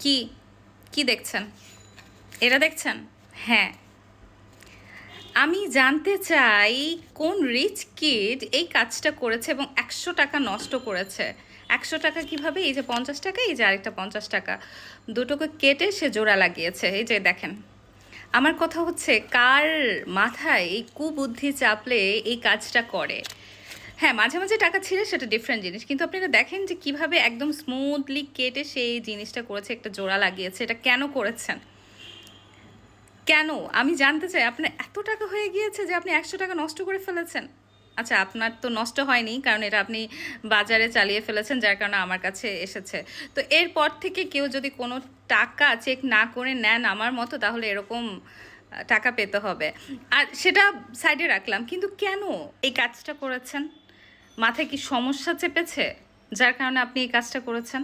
কি কি দেখছেন? এটা দেখছেন? হ্যাঁ। আমি জানতে চাই কোন রিচ কিড এই কাজটা করেছে এবং একশো টাকা নষ্ট করেছে। একশো টাকা কীভাবে? এই যে পঞ্চাশ টাকা, এই যে আরেকটা পঞ্চাশ টাকা। দুটোকে কেটে সে জোড়া লাগিয়েছে। এই যে দেখেন। আমার কথা হচ্ছে, কার মাথায় এই কুবুদ্ধি চাপলে এই কাজটা করে? হ্যাঁ মাঝে মাঝে টাকা ছিঁড়ে সেটা ডিফারেন্ট জিনিস। কিন্তু আপনারা দেখেন যে কীভাবে একদম স্মুথলি কেটে সেই জিনিসটা করেছে, একটা জোড়া লাগিয়েছে, এটা কেন করেছেন? কেন? আমি জানতে চাই, আপনার এত টাকা হয়ে গিয়েছে যে আপনি একশো টাকা নষ্ট করে ফেলেছেন। আচ্ছা আপনার তো নষ্ট হয়নি, কারণ এটা আপনি বাজারে চালিয়ে ফেলেছেন, যার কারণে আমার কাছে এসেছে। তো এরপর থেকে কেউ যদি কোনো টাকা চেক না করে নেন আমার মতো, তাহলে এরকম টাকা পেতে হবে। আর সেটা সাইডে রাখলাম। কিন্তু কেন এই কাজটা করেছেন? মাথায় কি সমস্যা চেপেছে? যার কারণে আপনি এই কাজটা করেছেন?